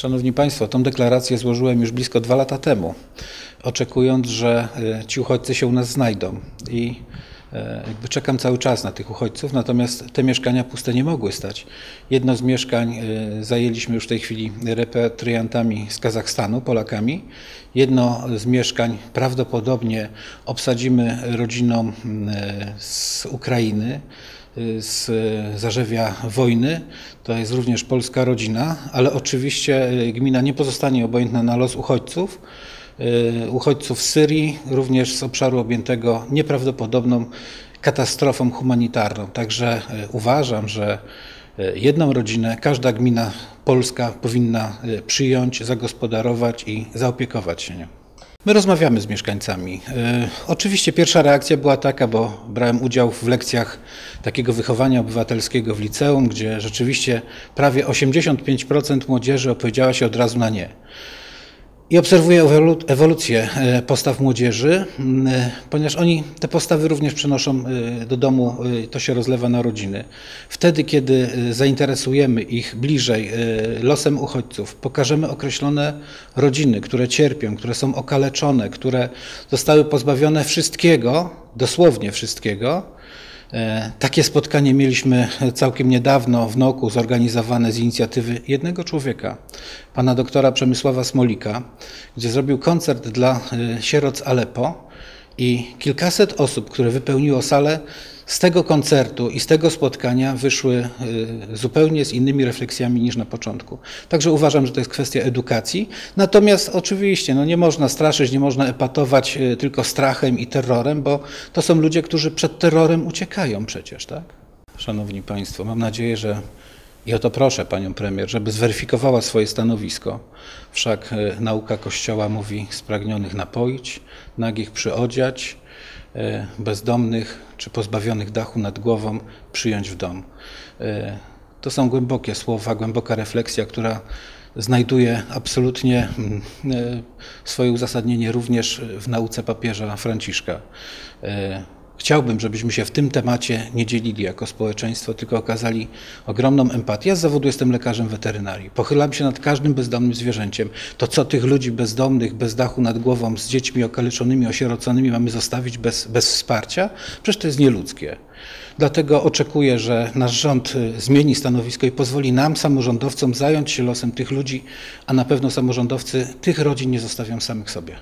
Szanowni Państwo, tą deklarację złożyłem już blisko dwa lata temu, oczekując, że e, ci uchodźcy się u nas znajdą. I jakby czekam cały czas na tych uchodźców, natomiast te mieszkania puste nie mogły stać. Jedno z mieszkań e, zajęliśmy już w tej chwili repatriantami z Kazachstanu, Polakami. Jedno z mieszkań prawdopodobnie obsadzimy rodziną z Ukrainy z zarzewia wojny. To jest również polska rodzina, ale oczywiście gmina nie pozostanie obojętna na los uchodźców. Uchodźców z Syrii, również z obszaru objętego nieprawdopodobną katastrofą humanitarną. Także uważam, że jedną rodzinę każda gmina polska powinna przyjąć, zagospodarować i zaopiekować się nią. My rozmawiamy z mieszkańcami. Oczywiście pierwsza reakcja była taka, bo brałem udział w lekcjach takiego wychowania obywatelskiego w liceum, gdzie rzeczywiście prawie 85% młodzieży opowiedziała się od razu na nie. I obserwuję ewolucję e, postaw młodzieży, e, ponieważ oni te postawy również przenoszą e, do domu, to się rozlewa na rodziny. Wtedy, kiedy zainteresujemy ich bliżej losem uchodźców, pokażemy określone rodziny, które cierpią, które są okaleczone, które zostały pozbawione wszystkiego, dosłownie wszystkiego, takie spotkanie mieliśmy całkiem niedawno w Noku, zorganizowane z inicjatywy jednego człowieka, pana doktora Przemysława Smolika, gdzie zrobił koncert dla e, sierot Aleppo i kilkaset osób, które wypełniło salę, z tego koncertu i z tego spotkania wyszły y, zupełnie z innymi refleksjami niż na początku. Także uważam, że to jest kwestia edukacji. Natomiast oczywiście no nie można straszyć, nie można epatować y, tylko strachem i terrorem, bo to są ludzie, którzy przed terrorem uciekają przecież, tak? Szanowni Państwo, mam nadzieję, że i o to proszę panią premier, żeby zweryfikowała swoje stanowisko. Wszak y, nauka Kościoła mówi spragnionych napoić, nagich przyodziać, E, bezdomnych czy pozbawionych dachu nad głową przyjąć w dom. E, to są głębokie słowa, głęboka refleksja, która znajduje absolutnie mm, e, swoje uzasadnienie również w nauce papieża Franciszka. Chciałbym, żebyśmy się w tym temacie nie dzielili jako społeczeństwo, tylko okazali ogromną empatię. Ja z zawodu jestem lekarzem weterynarii. Pochylam się nad każdym bezdomnym zwierzęciem. To co tych ludzi bezdomnych, bez dachu nad głową, z dziećmi okaleczonymi, osieroconymi mamy zostawić bez, bez wsparcia? Przecież to jest nieludzkie. Dlatego oczekuję, że nasz rząd y, zmieni stanowisko i pozwoli nam, samorządowcom, zająć się losem tych ludzi, a na pewno samorządowcy tych rodzin nie zostawią samych sobie.